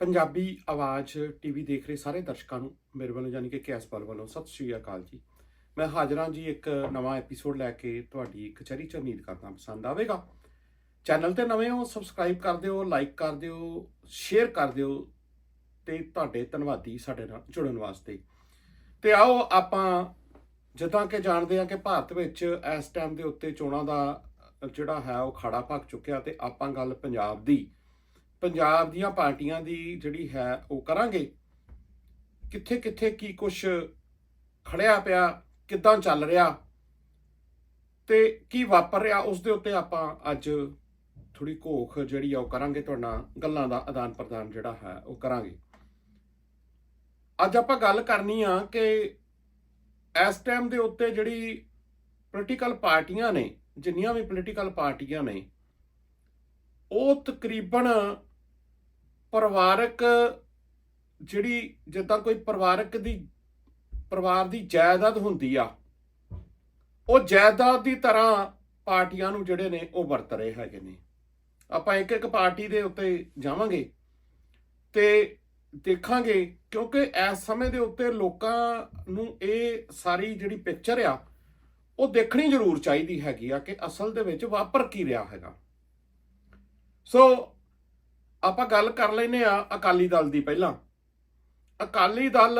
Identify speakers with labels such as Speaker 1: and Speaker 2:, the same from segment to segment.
Speaker 1: ਪੰਜਾਬੀ ਆਵਾਜ਼ ਟੀਵੀ ਦੇਖ ਰਹੇ ਸਾਰੇ ਦਰਸ਼ਕਾਂ ਨੂੰ ਮੇਰੇ ਵੱਲੋਂ ਯਾਨੀ ਕਿ ਕੇਐਸ ਪਾਲ ਵੱਲੋਂ ਸਤਿ ਸ਼੍ਰੀ ਅਕਾਲ ਜੀ। ਮੈਂ ਹਾਜ਼ਰ ਹਾਂ ਜੀ ਇੱਕ ਨਵਾਂ ਐਪੀਸੋਡ ਲੈ ਕੇ ਤੁਹਾਡੀ ਕਚਹਿਰੀ ਚ ਉਮੀਦ ਕਰਦਾ ਪਸੰਦ ਆਵੇਗਾ। ਚੈਨਲ ਤੇ ਨਵੇਂ ਹੋ ਸਬਸਕ੍ਰਾਈਬ ਕਰ ਦਿਓ ਲਾਈਕ ਕਰ ਦਿਓ ਸ਼ੇਅਰ ਕਰ ਦਿਓ ਤੇ ਤੁਹਾਡੇ ਧੰਨਵਾਦੀ ਸਾਡੇ ਨਾਲ ਜੁੜਨ ਵਾਸਤੇ। ਤੇ ਆਓ ਆਪਾਂ ਜਿੱਦਾਂ ਕਿ ਜਾਣਦੇ ਆ ਕਿ ਭਾਰਤ ਵਿੱਚ ਇਸ ਟਾਈਮ ਦੇ ਉੱਤੇ ਚੋਣਾਂ ਦਾ ਜਿਹੜਾ ਹੈ ਉਹ ਖਾੜਾ ਭੱਕ ਚੁੱਕਿਆ ਤੇ ਆਪਾਂ ਗੱਲ ਪੰਜਾਬ ਦੀ। ਪੰਜਾਬ ਦੀਆਂ ਪਾਰਟੀਆਂ ਦੀ ਜਿਹੜੀ ਹੈ ਉਹ ਕਰਾਂਗੇ। ਕਿੱਥੇ ਕਿੱਥੇ ਕੀ ਕੁਝ ਖੜਿਆ ਪਿਆ, ਕਿੱਦਾਂ ਚੱਲ ਰਿਹਾ ਤੇ ਕੀ ਵਾਪਰ ਰਿਹਾ, ਉਸ ਦੇ ਉੱਤੇ ਆਪਾਂ ਅੱਜ ਥੋੜੀ ਘੋਖ ਜਿਹੜੀ ਆ ਉਹ ਕਰਾਂਗੇ, ਤੁਹਾਡਾ ਗੱਲਾਂ ਦਾ ਆਦਾਨ ਪ੍ਰਦਾਨ ਜਿਹੜਾ ਹੈ ਉਹ ਕਰਾਂਗੇ। ਅੱਜ ਆਪਾਂ ਗੱਲ ਕਰਨੀ ਆ ਕਿ ਇਸ ਟਾਈਮ ਦੇ ਉੱਤੇ ਜਿਹੜੀ ਪੋਲੀਟੀਕਲ ਪਾਰਟੀਆਂ ਨੇ, ਜਿੰਨੀਆਂ ਵੀ ਪੋਲੀਟੀਕਲ ਪਾਰਟੀਆਂ ਨੇ, ਉਹ ਤਕਰੀਬਨ ਪਰਿਵਾਰਕ ਜਿਹੜੀ ਜਿੱਦਾਂ ਕੋਈ ਪਰਿਵਾਰਕ ਦੀ, ਪਰਿਵਾਰ ਦੀ ਜਾਇਦਾਦ ਹੁੰਦੀ ਆ, ਉਹ ਜਾਇਦਾਦ ਦੀ ਤਰ੍ਹਾਂ ਪਾਰਟੀਆਂ ਨੂੰ ਜਿਹੜੇ ਨੇ ਉਹ ਵਰਤ ਰਹੇ ਹੈਗੇ ਨੇ। ਆਪਾਂ ਇੱਕ ਇੱਕ ਪਾਰਟੀ ਦੇ ਉੱਤੇ ਜਾਵਾਂਗੇ ਤੇ ਦੇਖਾਂਗੇ ਕਿਉਂਕਿ ਇਸ ਸਮੇਂ ਦੇ ਉੱਤੇ ਲੋਕਾਂ ਨੂੰ ਇਹ ਸਾਰੀ ਜਿਹੜੀ ਪਿਕਚਰ ਆ, ਉਹ ਦੇਖਣੀ ਜ਼ਰੂਰ ਚਾਹੀਦੀ ਹੈਗੀ ਆ ਕਿ ਅਸਲ ਦੇ ਵਿੱਚ ਵਾਪਰ ਕੀ ਰਿਹਾ ਹੈਗਾ। ਸੋ ਆਪਾਂ ਗੱਲ ਕਰ ਲੈਨੇ ਆ ਅਕਾਲੀ ਦਲ ਦੀ ਪਹਿਲਾਂ। ਅਕਾਲੀ ਦਲ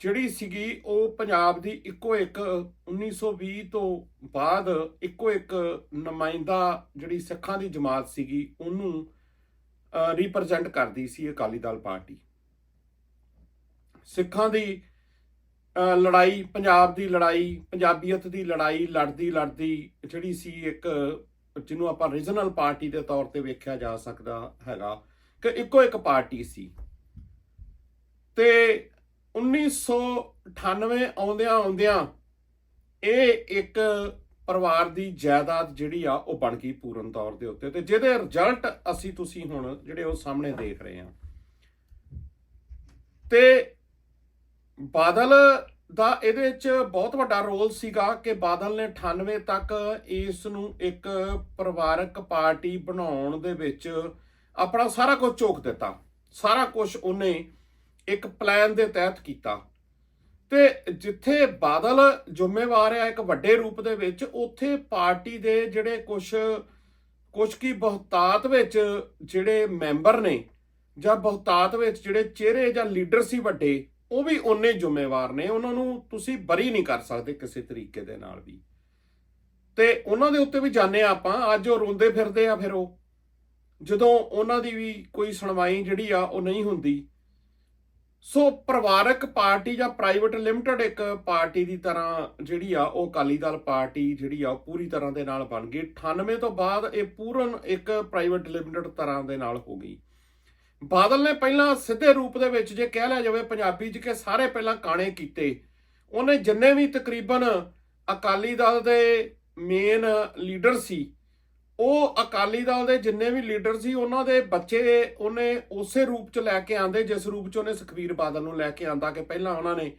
Speaker 1: ਜਿਹੜੀ ਸੀਗੀ, ਉਹ ਪੰਜਾਬ ਦੀ ਇੱਕੋ ਇੱਕ 1920 ਤੋਂ ਬਾਅਦ ਇੱਕੋ ਇੱਕ ਨੁਮਾਇੰਦਾ ਜਿਹੜੀ ਸਿੱਖਾਂ ਦੀ ਜਮਾਤ ਸੀਗੀ, ਉਹਨੂੰ ਰਿਪਰੈਜ਼ੈਂਟ ਕਰਦੀ ਸੀ ਅਕਾਲੀ ਦਲ ਪਾਰਟੀ। ਸਿੱਖਾਂ ਦੀ ਲੜਾਈ, ਪੰਜਾਬ ਦੀ ਲੜਾਈ, ਪੰਜਾਬੀਅਤ ਦੀ ਲੜਾਈ, ਲੜਦੀ ਲੜਦੀ ਜਿਹੜੀ ਸੀ ਇੱਕ ਜਿਹਨੂੰ ਆਪਾਂ ਰੀਜਨਲ ਪਾਰਟੀ ਦੇ ਤੌਰ ਤੇ ਵੇਖਿਆ ਜਾ ਸਕਦਾ ਹੈਗਾ, ਕਿ ਇੱਕੋ ਇੱਕ ਪਾਰਟੀ ਸੀ। ਤੇ 1998 ਆਉਂਦਿਆਂ ਆਉਂਦਿਆਂ ਇਹ ਇੱਕ ਪਰਿਵਾਰ ਦੀ ਜਾਇਦਾਦ ਜਿਹੜੀ ਆ, ਉਹ ਬਣ ਗਈ ਪੂਰਨ ਤੌਰ ਦੇ ਉੱਤੇ। ਤੇ ਜਿਹਦੇ ਰਿਜ਼ਲਟ ਅਸੀਂ ਤੁਸੀਂ ਹੁਣ ਜਿਹੜੇ ਉਹ ਸਾਹਮਣੇ ਦੇਖ ਰਹੇ ਹਾਂ। ਤੇ ਬਾਦਲ ਦਾ ਇਹਦੇ ਵਿੱਚ ਬਹੁਤ ਵੱਡਾ ਰੋਲ ਸੀਗਾ ਕਿ ਬਾਦਲ ਨੇ 98 ਤੱਕ ਇਸ ਨੂੰ ਇੱਕ ਪਰਿਵਾਰਕ ਪਾਰਟੀ ਬਣਾਉਣ ਦੇ ਵਿੱਚ ਆਪਣਾ ਸਾਰਾ ਕੁਝ ਝੋਕ ਦਿੱਤਾ। ਸਾਰਾ ਕੁਝ ਉਹਨੇ ਇੱਕ ਪਲਾਨ ਦੇ ਤਹਿਤ ਕੀਤਾ। ਤੇ ਜਿੱਥੇ ਬਾਦਲ ਜ਼ਿੰਮੇਵਾਰ ਆ ਇੱਕ ਵੱਡੇ ਰੂਪ ਦੇ ਵਿੱਚ, ਉੱਥੇ ਪਾਰਟੀ ਦੇ ਜਿਹੜੇ ਕੁਝ ਕੁਝ ਕੀ ਬਹੁਤਾਤ ਵਿੱਚ ਜਿਹੜੇ ਮੈਂਬਰ ਨੇ ਜਾਂ ਬਹੁਤਾਤ ਵਿੱਚ ਜਿਹੜੇ ਚਿਹਰੇ ਜਾਂ ਲੀਡਰ ਸੀ ਵੱਡੇ ਉਹ ਵੀ ਉਹਨੇ ਜ਼ਿੰਮੇਵਾਰ ਨੇ, ਉਹਨਾਂ ਨੂੰ ਤੁਸੀਂ ਬਰੀ ਨਹੀਂ ਕਰ ਸਕਦੇ ਕਿਸੇ ਤਰੀਕੇ ਦੇ ਨਾਲ ਵੀ। ਤੇ ਉਹਨਾਂ ਦੇ ਉੱਤੇ ਵੀ ਜਾਣੇ ਆਪਾਂ, ਅੱਜ ਉਹ ਰੋਂਦੇ ਫਿਰਦੇ ਆ ਫਿਰ ਉਹ। ਜਦੋਂ ਉਹਨਾਂ ਦੀ ਵੀ ਕੋਈ ਸੁਣਵਾਈ ਜਿਹੜੀ ਆ, ਉਹ ਨਹੀਂ ਹੁੰਦੀ। ਸੋ ਪਰਿਵਾਰਕ ਪਾਰਟੀ ਜਾਂ ਪ੍ਰਾਈਵੇਟ ਲਿਮਟਿਡ ਇੱਕ ਪਾਰਟੀ ਦੀ ਤਰ੍ਹਾਂ ਜਿਹੜੀ ਆ, ਉਹ ਅਕਾਲੀ ਦਲ ਪਾਰਟੀ ਜਿਹੜੀ ਆ, ਉਹ ਪੂਰੀ ਤਰ੍ਹਾਂ ਦੇ ਨਾਲ ਬਣ ਗਈ। 98 ਤੋਂ ਬਾਅਦ ਇਹ ਪੂਰਨ ਇੱਕ ਪ੍ਰਾਈਵੇਟ ਲਿਮਟਿਡ ਤਰ੍ਹਾਂ ਦੇ ਨਾਲ ਹੋ ਗਈ। ਬਾਦਲ ਨੇ ਪਹਿਲਾਂ ਸਿੱਧੇ ਰੂਪ ਦੇ ਵਿੱਚ ਜੇ ਕਹਿ ਲਿਆ ਜਾਵੇ ਪੰਜਾਬੀ 'ਚ ਕਿ ਸਾਰੇ ਪਹਿਲਾਂ ਕਾਣੇ ਕੀਤੇ, ਉਹਨੇ ਜਿੰਨੇ ਵੀ ਤਕਰੀਬਨ ਅਕਾਲੀ ਦਲ ਦੇ ਮੇਨ ਲੀਡਰ ਸੀ, ਉਹ ਅਕਾਲੀ ਦਲ ਦੇ ਜਿੰਨੇ ਵੀ ਲੀਡਰ ਸੀ, ਉਹਨਾਂ ਦੇ ਬੱਚੇ ਉਹਨੇ ਉਸੇ ਰੂਪ 'ਚ ਲੈ ਕੇ ਆਂਦੇ, ਜਿਸ ਰੂਪ 'ਚ ਉਹਨੇ ਸੁਖਵੀਰ ਬਾਦਲ ਨੂੰ ਲੈ ਕੇ ਆਂਦਾ ਕਿ ਪਹਿਲਾਂ ਉਹਨਾਂ ਨੇ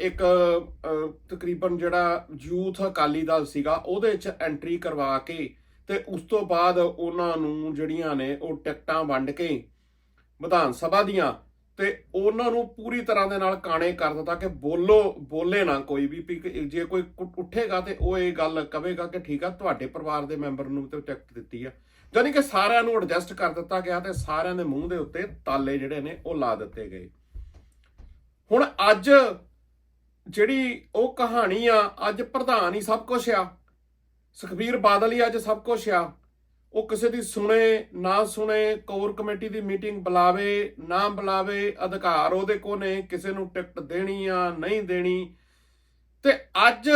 Speaker 1: ਇੱਕ ਤਕਰੀਬਨ ਜਿਹੜਾ ਯੂਥ ਅਕਾਲੀ ਦਲ ਸੀਗਾ, ਉਹਦੇ 'ਚ ਐਂਟਰੀ ਕਰਵਾ ਕੇ ਤੇ ਉਸ ਤੋਂ ਬਾਅਦ ਉਹਨਾਂ ਨੂੰ ਜਿਹੜੀਆਂ ਨੇ ਉਹ ਟਿਕਟਾਂ ਵੰਡ ਕੇ ਵਿਧਾਨ ਸਭਾ ਦੀਆਂ ਤੇ ਉਹਨਾਂ ਨੂੰ ਪੂਰੀ ਤਰ੍ਹਾਂ ਦੇ ਨਾਲ ਕਾਣੇ ਕਰ ਦਿੱਤਾ ਕਿ ਬੋਲੋ, ਬੋਲੇ ਨਾ ਕੋਈ ਵੀ ਜੇ ਕੋਈ ਕੁ- ਉੱਠੇਗਾ ਤੇ ਉਹ ਇਹ ਗੱਲ ਕਵੇਗਾ ਕਿ ਠੀਕ ਆ, ਤੁਹਾਡੇ ਪਰਿਵਾਰ ਦੇ ਮੈਂਬਰ ਨੂੰ ਤੇ ਟਿਕਟ ਦਿੱਤੀ ਆ। ਯਾਨੀ ਕਿ ਸਾਰਿਆਂ ਨੂੰ ਐਡਜਸਟ ਕਰ ਦਿੱਤਾ ਗਿਆ ਤੇ ਸਾਰਿਆਂ ਦੇ ਮੂੰਹ ਦੇ ਉੱਤੇ ਤਾਲੇ ਜਿਹੜੇ ਨੇ ਉਹ ਲਾ ਦਿੱਤੇ ਗਏ। ਹੁਣ ਅੱਜ ਜਿਹੜੀ ਉਹ ਕਹਾਣੀ ਆ, ਅੱਜ ਪ੍ਰਧਾਨ ਹੀ ਸਭ ਕੁਝ ਆ। ਸੁਖਬੀਰ ਬਾਦਲ ਹੀ ਅੱਜ ਸਭ ਕੁਝ ਆ। ਉਹ ਕਿਸੇ ਦੀ ਸੁਣੇ, ਨਾ ਸੁਣੇ, ਕੋਰ ਕਮੇਟੀ ਦੀ ਮੀਟਿੰਗ ਬੁਲਾਵੇ, ਨਾ ਬੁਲਾਵੇ, ਅਧਿਕਾਰ ਉਹਦੇ ਕੋ ਨੇ, ਕਿਸੇ ਨੂੰ ਟਿਕਟ ਦੇਣੀ ਆ, ਨਹੀਂ ਦੇਣੀ। ਤੇ ਅੱਜ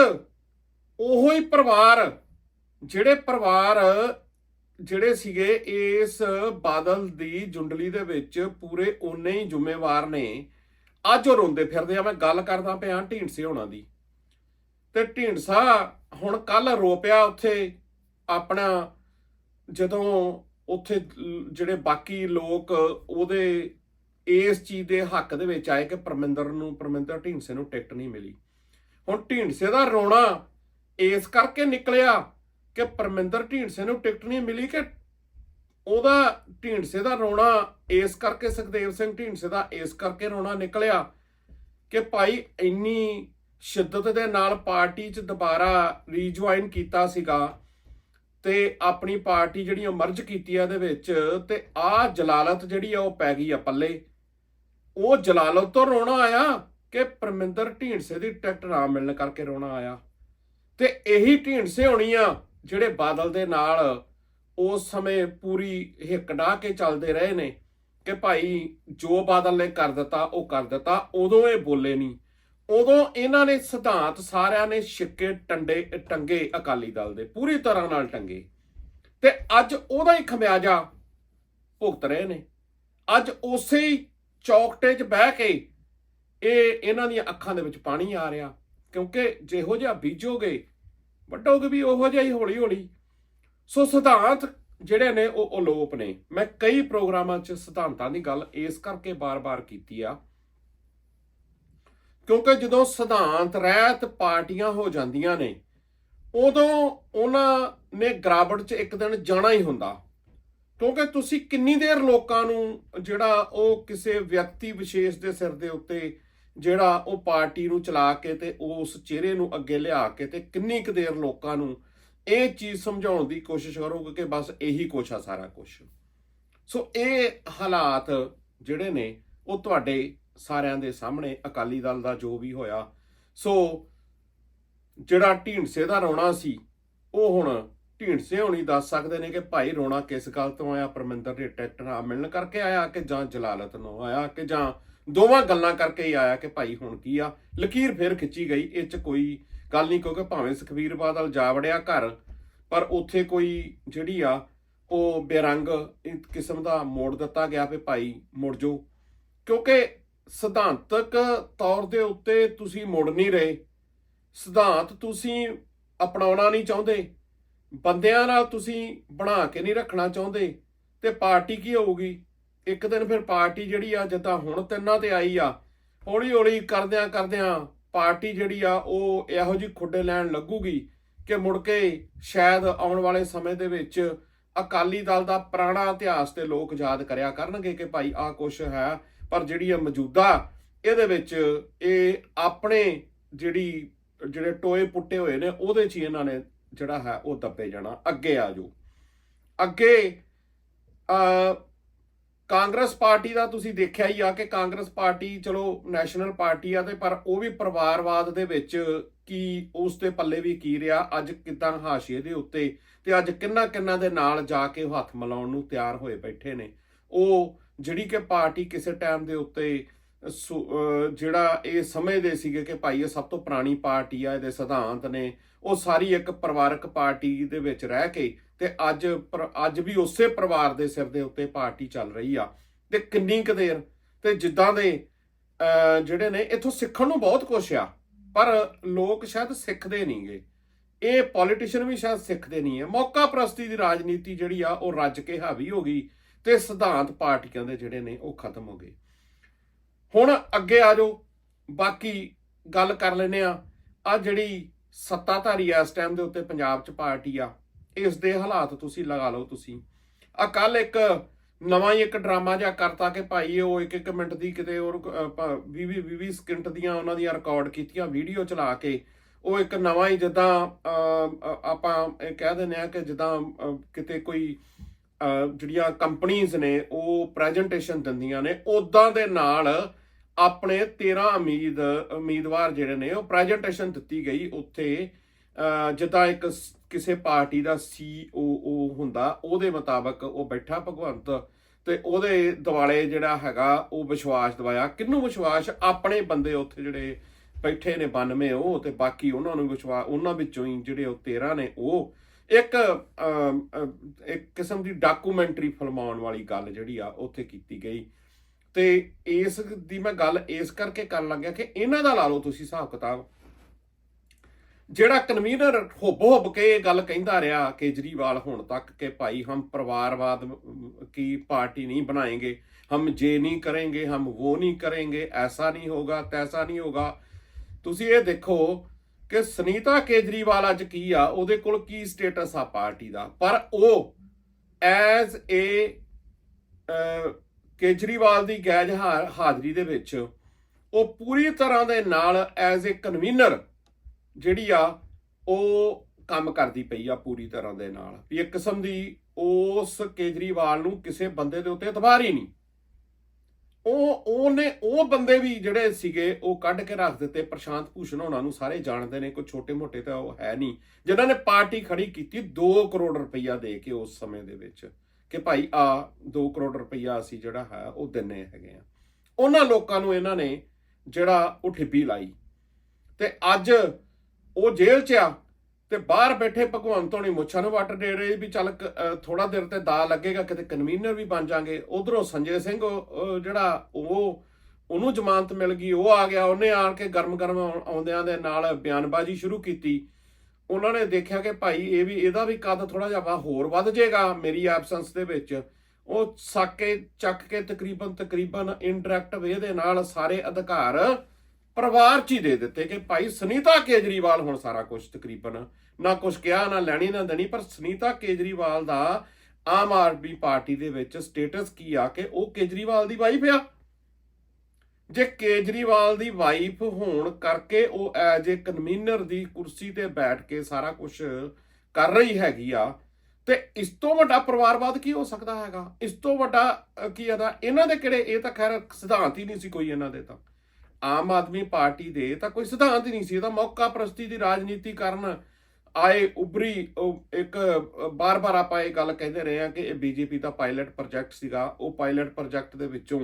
Speaker 1: ਉਹੋ ਹੀ ਪਰਿਵਾਰ, ਜਿਹੜੇ ਪਰਿਵਾਰ, ਜਿਹੜੇ ਸੀਗੇ ਇਸ ਬਾਦਲ ਦੀ ਜੁੰਡਲੀ ਦੇ ਵਿੱਚ ਪੂਰੇ ਓਨੇ ਹੀ ਜ਼ਿੰਮੇਵਾਰ ਨੇ। ਅੱਜ ਉਹ ਰੋਂਦੇ ਫਿਰਦੇ ਆ। ਮੈਂ ਗੱਲ ਕਰਦਾ ਪਿਆ ਢੀਂਡਸੇ ਹੋਣਾ ਦੀ। ਤੇ ਢੀਂਡਸਾ ਹੁਣ ਕੱਲ ਰੋ ਪਿਆ ਉੱਥੇ ਆਪਣਾ, ਜਦੋਂ ਉੱਥੇ ਜਿਹੜੇ ਬਾਕੀ ਲੋਕ ਉਹਦੇ ਇਸ ਚੀਜ਼ ਦੇ ਹੱਕ ਦੇ ਵਿੱਚ ਆਏ ਕਿ ਪਰਮਿੰਦਰ ਨੂੰ, ਪਰਮਿੰਦਰ ਢੀਂਡਸੇ ਨੂੰ ਟਿਕਟ ਨਹੀਂ ਮਿਲੀ। ਹੁਣ ਢੀਂਡਸੇ ਦਾ ਰੋਣਾ ਇਸ ਕਰਕੇ ਨਿਕਲਿਆ ਕਿ ਪਰਮਿੰਦਰ ਢੀਂਡਸੇ ਨੂੰ ਟਿਕਟ ਨਹੀਂ ਮਿਲੀ ਕਿ ਉਹਦਾ ਢੀਂਡਸੇ ਦਾ ਰੋਣਾ ਇਸ ਕਰਕੇ ਸੁਖਦੇਵ ਸਿੰਘ ਢੀਂਡਸੇ ਦਾ ਇਸ ਕਰਕੇ ਰੋਣਾ ਨਿਕਲਿਆ ਕਿ ਭਾਈ ਇੰਨੀ ਸ਼ਿੱਦਤ ਦੇ ਨਾਲ ਪਾਰਟੀ 'ਚ ਦੁਬਾਰਾ ਰੀਜੁਆਇਨ ਕੀਤਾ ਸੀਗਾ ਤੇ ਆਪਣੀ ਪਾਰਟੀ ਜਿਹੜੀ ਉਹ ਮਰਜ ਕੀਤੀ ਆ ਇਹਦੇ ਵਿੱਚ ਤੇ ਆ ਜਲਾਲਤ ਜਿਹੜੀ ਆ ਉਹ ਪੈ ਗਈ ਆ ਪੱਲੇ। ਉਹ ਜਲਾਲਤ ਤੋਂ ਰੋਣਾ ਆਇਆ ਕਿ ਪਰਮਿੰਦਰ ਢੀਂਡਸੇ ਦੀ ਟਿਕਟ ਨਾ ਮਿਲਣ ਕਰਕੇ ਰੋਣਾ ਆਇਆ। ਤੇ ਇਹੀ ਢੀਂਡਸੇ ਹੋਣੀ ਆ ਜਿਹੜੇ ਬਾਦਲ ਦੇ ਨਾਲ ਉਸ ਸਮੇਂ ਪੂਰੀ ਹਿੱਕ ਡਾਹ ਕੇ ਚੱਲਦੇ ਰਹੇ ਨੇ ਕਿ ਭਾਈ ਜੋ ਬਾਦਲ ਨੇ ਕਰ ਦਿੱਤਾ ਉਹ ਕਰ ਦਿੱਤਾ, ਉਦੋਂ ਇਹ ਬੋਲੇ ਨਹੀਂ ਉਦੋਂ ਇਹਨਾਂ ਨੇ ਸਿਧਾਂਤ ਸਾਰਿਆਂ ਨੇ ਛਿੱਕੇ ਟੰਡੇ, ਟੰਗੇ ਅਕਾਲੀ ਦਲ ਦੇ, ਪੂਰੀ ਤਰ੍ਹਾਂ ਨਾਲ ਟੰਗੇ। ਤੇ ਅੱਜ ਉਹਦਾ ਹੀ ਖਮਿਆਜਾ ਭੁਗਤ ਰਹੇ ਨੇ। ਅੱਜ ਉਸੇ ਹੀ ਚੌਕਟੇ 'ਚ ਬਹਿ ਕੇ ਇਹ ਇਹਨਾਂ ਦੀਆਂ ਅੱਖਾਂ ਦੇ ਵਿੱਚ ਪਾਣੀ ਆ ਰਿਹਾ, ਕਿਉਂਕਿ ਜਿਹੋ ਜਿਹਾ ਬੀਜੋਗੇ ਵੱਡੋਗੇ ਵੀ ਉਹੋ ਜਿਹਾ ਹੀ ਹੌਲੀ ਹੌਲੀ ਸੋ ਸਿਧਾਂਤ ਜਿਹੜੇ ਨੇ ਉਹ ਅਲੋਪ ਨੇ। ਮੈਂ ਕਈ ਪ੍ਰੋਗਰਾਮਾਂ 'ਚ ਸਿਧਾਂਤਾਂ ਦੀ ਗੱਲ ਇਸ ਕਰਕੇ ਬਾਰ-ਬਾਰ ਕੀਤੀ ਆ ਕਿਉਂਕਿ ਜਦੋਂ ਸਿਧਾਂਤ, ਰਹਿਤ ਪਾਰਟੀਆਂ ਹੋ ਜਾਂਦੀਆਂ ਨੇ, ਉਦੋਂ ਉਹਨਾਂ ਨੇ ਗਰਾਬੜ 'ਚ ਇੱਕ ਦਿਨ ਜਾਣਾ ਹੀ ਹੁੰਦਾ। ਕਿਉਂਕਿ ਤੁਸੀਂ ਕਿੰਨੀ ਦੇਰ ਲੋਕਾਂ ਨੂੰ ਜਿਹੜਾ ਉਹ ਕਿਸੇ ਵਿਅਕਤੀ ਵਿਸ਼ੇਸ਼ ਦੇ ਸਿਰ ਦੇ ਉੱਤੇ ਜਿਹੜਾ ਉਹ ਪਾਰਟੀ ਨੂੰ ਚਲਾ ਕੇ ਤੇ ਉਸ ਚਿਹਰੇ ਨੂੰ ਅੱਗੇ ਲਿਆ ਕੇ ਤੇ ਕਿੰਨੀ ਕੁ ਦੇਰ ਲੋਕਾਂ ਨੂੰ ਇਹ ਚੀਜ਼ ਸਮਝਾਉਣ ਦੀ ਕੋਸ਼ਿਸ਼ ਕਰੋਗੇ ਕਿ ਬਸ ਇਹੀ ਕੁਛ ਆ ਸਾਰਾ ਕੁਝ ਸੋ ਇਹ ਹਾਲਾਤ ਜਿਹੜੇ ਨੇ, ਉਹ ਤੁਹਾਡੇ ਸਾਰਿਆਂ ਦੇ ਸਾਹਮਣੇ ਅਕਾਲੀ ਦਲ ਦਾ ਜੋ ਵੀ ਹੋਇਆ। ਸੋ ਜਿਹੜਾ ਢੀਂਡਸੇ ਦਾ ਰੋਣਾ ਸੀ, ਉਹ ਹੁਣ ਢੀਂਡਸੇ ਹੋਣੀ ਦੱਸ ਸਕਦੇ ਨੇ ਕਿ ਭਾਈ ਰੋਣਾ ਕਿਸ ਗੱਲ ਤੋਂ ਆਇਆ? ਪਰਮਿੰਦਰ ਦੇ ਟਿਕਟ ਨਾ ਮਿਲਣ ਕਰਕੇ ਆਇਆ ਕਿ ਜਾਂ ਜਲਾਲਤ ਨੂੰ ਆਇਆ ਕਿ ਜਾਂ ਦੋਵਾਂ ਗੱਲਾਂ ਕਰਕੇ ਹੀ ਆਇਆ ਕਿ ਭਾਈ ਹੁਣ ਕੀ ਆ? ਲਕੀਰ ਫੇਰ ਖਿੱਚੀ ਗਈ, ਇਹ ਚ ਕੋਈ ਗੱਲ ਨਹੀਂ ਕਿਉਂਕਿ ਭਾਵੇਂ ਸੁਖਬੀਰ ਬਾਦਲ ਜਾ ਵੜਿਆ ਘਰ, ਪਰ ਉੱਥੇ ਕੋਈ ਜਿਹੜੀ ਆ, ਉਹ ਬੇਰੰਗ ਕਿਸਮ ਦਾ ਮੋੜ ਦਿੱਤਾ ਗਿਆ ਵੀ ਭਾਈ ਮੁੜ ਜੋ ਕਿਉਂਕਿ ਸਿਧਾਂਤਕ ਤੌਰ ਦੇ ਉੱਤੇ ਤੁਸੀਂ ਮੁੜ ਨਹੀਂ ਰਹੇ। ਸਿਧਾਂਤ ਤੁਸੀਂ ਅਪਣਾਉਣਾ ਨਹੀਂ ਚਾਹੁੰਦੇ। ਬੰਦਿਆਂ ਨਾਲ ਤੁਸੀਂ ਬਣਾ ਕੇ ਨਹੀਂ ਰੱਖਣਾ ਚਾਹੁੰਦੇ। ਤੇ ਪਾਰਟੀ ਕੀ ਹੋਊਗੀ? ਇੱਕ ਦਿਨ ਫਿਰ ਪਾਰਟੀ ਜਿਹੜੀ ਆ, ਜਿੱਦਾਂ ਹੁਣ ਤਿੰਨਾਂ ਤੇ ਆਈ ਆ ਹੌਲੀ ਹੌਲੀ ਕਰਦਿਆਂ ਕਰਦਿਆਂ ਪਾਰਟੀ ਜਿਹੜੀ ਆ, ਉਹ ਇਹੋ ਜਿਹੀ ਖੁੱਡੇ ਲੈਣ ਲੱਗੂਗੀ ਕਿ ਮੁੜ ਕੇ ਸ਼ਾਇਦ ਆਉਣ ਵਾਲੇ ਸਮੇਂ ਦੇ ਵਿੱਚ ਅਕਾਲੀ ਦਲ ਦਾ ਪੁਰਾਣਾ ਇਤਿਹਾਸ ਤੇ ਲੋਕ ਯਾਦ ਕਰਿਆ ਕਰਨਗੇ ਕਿ ਭਾਈ ਆਹ ਕੁਛ ਹੈ। ਪਰ ਜਿਹੜੀ ਆ ਮੌਜੂਦਾ, ਇਹਦੇ ਵਿੱਚ ਇਹ ਆਪਣੇ ਜਿਹੜੀ, ਜਿਹੜੇ ਟੋਏ ਪੁੱਟੇ ਹੋਏ ਨੇ, ਉਹਦੇ 'ਚ ਹੀ ਇਹਨਾਂ ਨੇ ਜਿਹੜਾ ਹੈ ਉਹ ਦੱਬੇ ਜਾਣਾ। ਅੱਗੇ ਆ ਜਾਓ। ਅੱਗੇ, ਅ, ਕਾਂਗਰਸ ਪਾਰਟੀ ਦਾ ਤੁਸੀਂ ਦੇਖਿਆ ਹੀ ਆ ਕਿ ਕਾਂਗਰਸ ਪਾਰਟੀ ਚਲੋ ਨੈਸ਼ਨਲ ਪਾਰਟੀ ਆ ਤੇ ਪਰ ਉਹ ਵੀ ਪਰਿਵਾਰਵਾਦ ਦੇ ਵਿੱਚ ਕੀ ਉਸ ਦੇ ਪੱਲੇ ਵੀ ਕੀ ਰਿਹਾ, ਅੱਜ ਕਿਦਾਂ ਹਾਸ਼ੀਏ ਦੇ ਉੱਤੇ ਤੇ ਅੱਜ ਕਿੰਨਾ ਕਿੰਨਾ ਦੇ ਨਾਲ ਜਾ ਕੇ ਉਹ ਹੱਥ ਮਿਲਾਉਣ ਨੂੰ ਤਿਆਰ ਹੋਏ ਬੈਠੇ ਨੇ। ਉਹ ਜਿਹੜੀ ਕਿ ਪਾਰਟੀ ਕਿਸੇ ਟਾਈਮ ਦੇ ਉੱਤੇ ਸੁ- ਜਿਹੜਾ ਇਹ ਸਮਝਦੇ ਸੀਗੇ ਕਿ ਭਾਈ ਇਹ ਸਭ ਤੋਂ ਪੁਰਾਣੀ ਪਾਰਟੀ ਆ, ਇਹਦੇ ਸਿਧਾਂਤ ਨੇ, ਉਹ ਸਾਰੀ ਇੱਕ ਪਰਿਵਾਰਕ ਪਾਰਟੀ ਦੇ ਵਿੱਚ ਰਹਿ ਕੇ ਤੇ ਅੱਜ ਪਰ- ਅੱਜ ਵੀ ਉਸੇ ਪਰਿਵਾਰ ਦੇ ਸਿਰ ਦੇ ਉੱਤੇ ਪਾਰਟੀ ਚੱਲ ਰਹੀ ਆ। ਤੇ ਕਿੰਨੀ ਕੁ ਦੇਰ? ਤੇ ਜਿੱਦਾਂ ਦੇ ਜਿਹੜੇ ਨੇ, ਇਥੋਂ ਸਿੱਖਣ ਨੂੰ ਬਹੁਤ ਕੁਛ ਆ, ਪਰ ਲੋਕ ਸ਼ਾਇਦ ਸਿੱਖਦੇ ਨਹੀਂਗੇ ਇਹ ਪੋਲੀਟੀਸ਼ੀਅਨ ਵੀ ਸ਼ਾਇਦ ਸਿੱਖਦੇ ਨਹੀਂ ਹੈ ਮੌਕਾ ਪ੍ਰਸਤੀ ਦੀ ਰਾਜਨੀਤੀ ਜਿਹੜੀ ਆ, ਉਹ ਰੱਜ ਕੇ ਹਾਵੀ ਹੋ ਗਈ। ਤੇ ਸਿਧਾਂਤ ਪਾਰਟੀਆਂ ਦੇ ਜਿਹੜੇ ਨੇ ਉਹ ਖਤਮ ਹੋ ਗਏ। ਹੁਣ ਅੱਗੇ ਆ ਜਾਓ ਬਾਕੀ ਗੱਲ ਕਰ ਲੈਨੇ ਆ ਆ ਜਿਹੜੀ ਸੱਤਾਧਾਰੀ ਆ ਇਸ ਟਾਈਮ ਦੇ ਉੱਤੇ ਪੰਜਾਬ 'ਚ ਪਾਰਟੀ ਆ ਇਸ ਦੇ ਹਾਲਾਤ ਤੁਸੀਂ ਲਗਾ ਲਓ ਤੁਸੀਂ। ਆ ਕੱਲ ਇੱਕ ਨਵਾਂ ਹੀ ਇੱਕ ਡਰਾਮਾ ਜਿਹਾ ਕਰਤਾ ਕਿ ਭਾਈ ਉਹ ਇੱਕ ਇੱਕ ਮਿੰਟ ਦੀ ਕਿਤੇ ਉਹ 20 20 ਸਕਿੰਟ ਦੀਆਂ ਉਹਨਾਂ ਦੀਆਂ ਰਿਕਾਰਡ ਕੀਤੀਆਂ ਵੀਡੀਓ ਚਲਾ ਕੇ। ਉਹ ਇੱਕ ਨਵਾਂ ਹੀ ਜਿੱਦਾਂ ਅਹ, ਆਪਾਂ ਇਹ ਕਹਿ ਦਿੰਦੇ ਆ ਕਿ ਜਿੱਦਾਂ ਕਿਤੇ ਕੋਈ ਜਿਹੜੀਆਂ ਕੰਪਨੀਆਂ ਨੇ, ਉਹ ਪ੍ਰੈਜੈਂਟੇਸ਼ਨ ਦਿੰਦੀਆਂ ਨੇ। ਉਦਾਂ ਦੇ ਨਾਲ ਆਪਣੇ 13 ਉਮੀਦ, ਉਮੀਦਵਾਰ ਜਿਹੜੇ ਨੇ, ਉਹ ਪ੍ਰੈਜੈਂਟੇਸ਼ਨ ਦਿੱਤੀ ਗਈ ਉੱਥੇ। ਜਿੱਦਾਂ ਇੱਕ ਕਿਸੇ ਪਾਰਟੀ ਦਾ ਸੀਓਓ ਹੁੰਦਾ, ਉਹਦੇ ਮੁਤਾਬਕ ਉਹ ਬੈਠਾ ਭਗਵੰਤ। ਤੇ ਉਹਦੇ ਦਿਵਾਲੇ ਜਿਹੜਾ ਹੈਗਾ, ਉਹ ਵਿਸ਼ਵਾਸ ਦਵਾਇਆ। ਕਿੰਨੂੰ ਵਿਸ਼ਵਾਸ? ਆਪਣੇ ਬੰਦੇ ਉੱਥੇ ਜਿਹੜੇ ਬੈਠੇ ਨੇ 92 ਉਹ, ਤੇ ਬਾਕੀ ਉਹਨਾਂ ਨੂੰ ਵਿਸ਼ਵਾਸ ਉਹਨਾਂ ਵਿੱਚੋਂ ਹੀ ਜਿਹੜੇ ਉਹ 13 ਨੇ ਉਹ। ਇੱਕ ਇੱਕ ਕਿਸਮ ਦੀ ਡਾਕੂਮੈਂਟਰੀ ਫਿਲਮਾਉਣ ਵਾਲੀ ਗੱਲ ਜਿਹੜੀ ਆ ਉੱਥੇ ਕੀਤੀ ਗਈ। ਤੇ ਇਸ ਦੀ ਮੈਂ ਗੱਲ ਇਸ ਕਰਕੇ ਕਰਨ ਲੱਗਿਆ ਕਿ ਇਹਨਾਂ ਦਾ ਲਾ ਲਓ ਤੁਸੀਂ ਹਿਸਾਬ ਕਿਤਾਬ। ਜਿਹੜਾ ਕਨਵੀਨਰ ਹੁੱਬ ਹੁੱਬ ਕੇ ਇਹ ਗੱਲ ਕਹਿੰਦਾ ਰਿਹਾ ਕੇਜਰੀਵਾਲ ਹੁਣ ਤੱਕ ਕਿ ਭਾਈ ਹਮ ਪਰਿਵਾਰਵਾਦ ਕੀ ਪਾਰਟੀ ਨਹੀਂ ਬਣਾਏਗੇ, ਹਮ ਜੇ ਨਹੀਂ ਕਰਾਂਗੇ, ਹਮ ਉਹ ਨਹੀਂ ਕਰਾਂਗੇ, ਐਸਾ ਨਹੀਂ ਹੋਗਾ ਤੈਸਾ ਨਹੀਂ ਹੋਗਾ ਤੁਸੀਂ ਇਹ ਦੇਖੋ ਕਿ ਸੁਨੀਤਾ ਕੇਜਰੀਵਾਲ ਅੱਜ ਕੀ ਆ? ਉਹਦੇ ਕੋਲ ਕੀ ਸਟੇਟਸ ਆ ਪਾਰਟੀ ਦਾ? ਪਰ ਉਹ ਐਜ਼ ਏ ਕੇਜਰੀਵਾਲ ਦੀ ਗੈਜ ਹਾ- ਹਾਜ਼ਰੀ ਦੇ ਵਿੱਚ ਉਹ ਪੂਰੀ ਤਰ੍ਹਾਂ ਦੇ ਨਾਲ ਐਜ਼ ਏ ਕਨਵੀਨਰ ਜਿਹੜੀ ਆ, ਉਹ ਕੰਮ ਕਰਦੀ ਪਈ ਆ ਪੂਰੀ ਤਰ੍ਹਾਂ ਦੇ ਨਾਲ। ਵੀ ਇੱਕ ਕਿਸਮ ਦੀ ਉਸ ਕੇਜਰੀਵਾਲ ਨੂੰ ਕਿਸੇ ਬੰਦੇ ਦੇ ਉੱਤੇ ਇਤਬਾਰ ਹੀ ਨਹੀਂ। ਉਹ, ਉਹਨੇ, ਉਹ ਬੰਦੇ ਵੀ ਜਿਹੜੇ ਸੀਗੇ, ਉਹ ਕੱਢ ਕੇ ਰੱਖ ਦਿੱਤੇ। ਪ੍ਰਸ਼ਾਂਤ ਭੂਸ਼ਣ ਉਹਨਾਂ ਨੂੰ ਸਾਰੇ ਜਾਣਦੇ ਨੇ, ਕੋਈ ਛੋਟੇ ਮੋਟੇ ਤਾਂ ਉਹ ਹੈ ਨਹੀਂ। ਜਿਨ੍ਹਾਂ ਨੇ ਪਾਰਟੀ ਖੜੀ ਕੀਤੀ 2 ਕਰੋੜ ਰੁਪਈਆ ਦੇ ਕੇ ਉਸ ਸਮੇਂ ਦੇ ਵਿੱਚ ਕਿ ਭਾਈ ਆ 2 ਕਰੋੜ ਰੁਪਈਆ ਅਸੀਂ ਜਿਹੜਾ ਹੈ, ਉਹ ਦਿੰਨੇ ਹੈਗੇ ਆ। ਉਹਨਾਂ ਲੋਕਾਂ ਨੂੰ ਇਹਨਾਂ ਨੇ ਜਿਹੜਾ ਉਹ ਠਿੱਬੀ ਲਾਈ। ਤੇ ਅੱਜ ਉਹ ਜੇਲ੍ਹ 'ਚ ਆ ਤੇ ਬਾਹਰ ਬੈਠੇ ਭਗਵੰਤ ਹੋਣੀ ਮੁੱਛਾਂ ਨੂੰ ਵੱਟ ਦੇ ਰਹੇ ਵੀ ਚੱਲ ਥੋੜਾ ਦਿਨ ਤੇ ਦਾ ਲੱਗੇਗਾ, ਕਿਤੇ ਕਨਵੀਨਰ ਵੀ ਬਣ ਜਾਾਂਗੇ। ਉਧਰੋਂ ਸੰਜੇ ਸਿੰਘ ਜਿਹੜਾ ਉਹ, ਉਹਨੂੰ ਜ਼ਮਾਨਤ ਮਿਲ ਗਈ, ਉਹ ਆ ਗਿਆ। ਉਹਨੇ ਆਣ ਕੇ ਗਰਮ ਗਰਮ ਆਉ- ਆਉਂਦਿਆਂ ਦੇ ਨਾਲ ਬਿਆਨਬਾਜ਼ੀ ਸ਼ੁਰੂ ਕੀਤੀ। ਉਹਨਾਂ ਨੇ ਦੇਖਿਆ ਕਿ ਭਾਈ ਇਹ ਵੀ, ਇਹਦਾ ਵੀ ਕੱਦ ਥੋੜਾ ਜਿਹਾ ਵਾ ਹੋਰ ਵੱਧ ਜਾਏਗਾ ਮੇਰੀ ਐਬਸੈਂਸ ਦੇ ਵਿੱਚ। ਉਹ ਸਾਕੇ ਚੱਕ ਕੇ ਤਕਰੀਬਨ ਤਕਰੀਬਨ ਇਨਡਾਇਰੈਕਟ ਵੇ ਦੇ ਨਾਲ ਸਾਰੇ ਅਧਿਕਾਰ ਪਰਿਵਾਰ 'ਚ ਹੀ ਦੇ ਦਿੱਤੇ ਕਿ ਭਾਈ ਸੁਨੀਤਾ ਕੇਜਰੀਵਾਲ ਹੁਣ ਸਾਰਾ ਕੁਝ ਤਕਰੀਬਨ, ਨਾ ਕੁਝ ਕਿਹਾ, ਨਾ ਲੈਣੀ, ਨਾ ਦੇਣੀ, ਪਰ ਸੁਨੀਤਾ ਕੇਜਰੀਵਾਲ ਦਾ ਆਮ ਆਦਮੀ ਪਾਰਟੀ ਦੇ ਵਿੱਚ ਸਟੇਟਸ ਕੀ ਆ ਕਿ ਉਹ ਕੇਜਰੀਵਾਲ ਦੀ ਵਾਈਫ ਆ? ਜੇ ਕੇਜਰੀਵਾਲ ਦੀ ਵਾਈਫ ਹੋਣ ਕਰਕੇ ਉਹ ਐਜ ਏ ਕਨਵੀਨਰ ਦੀ ਕੁਰਸੀ ਤੇ ਬੈਠ ਕੇ ਸਾਰਾ ਕੁਝ ਕਰ ਰਹੀ ਹੈਗੀ ਆ, ਤੇ ਇਸ ਤੋਂ ਵੱਡਾ ਪਰਿਵਾਰਵਾਦ ਕੀ ਹੋ ਸਕਦਾ ਹੈਗਾ? ਇਸ ਤੋਂ ਵੱਡਾ ਕੀ ਆਦਾ ਇਹਨਾਂ ਦੇ ਕਿਹੜੇ, ਇਹ ਤਾਂ ਖੈਰ ਸਿਧਾਂਤ ਹੀ ਨਹੀਂ ਸੀ ਕੋਈ ਇਹਨਾਂ ਦੇ ਤਾਂ। ਆਮ ਆਦਮੀ ਪਾਰਟੀ ਦੇ, ਤਾਂ ਕੋਈ ਸਿਧਾਂਤ ਹੀ ਨਹੀਂ ਸੀ। ਇਹਦਾ ਮੌਕਾ ਪ੍ਰਸਤੀ ਦੀ ਰਾਜਨੀਤੀ ਕਰਨ ਆਏ ਉਬਰੀ ਇੱਕ ਬਾਰ-ਬਾਰ ਆਪਾਂ ਇਹ ਗੱਲ ਕਹਿੰਦੇ ਰਹੇ ਆ ਕਿ ਇਹ ਬੀਜੇਪੀ ਦਾ ਪਾਇਲਟ ਪ੍ਰੋਜੈਕਟ ਸੀਗਾ। ਉਹ ਪਾਇਲਟ ਪ੍ਰੋਜੈਕਟ ਦੇ ਵਿੱਚੋਂ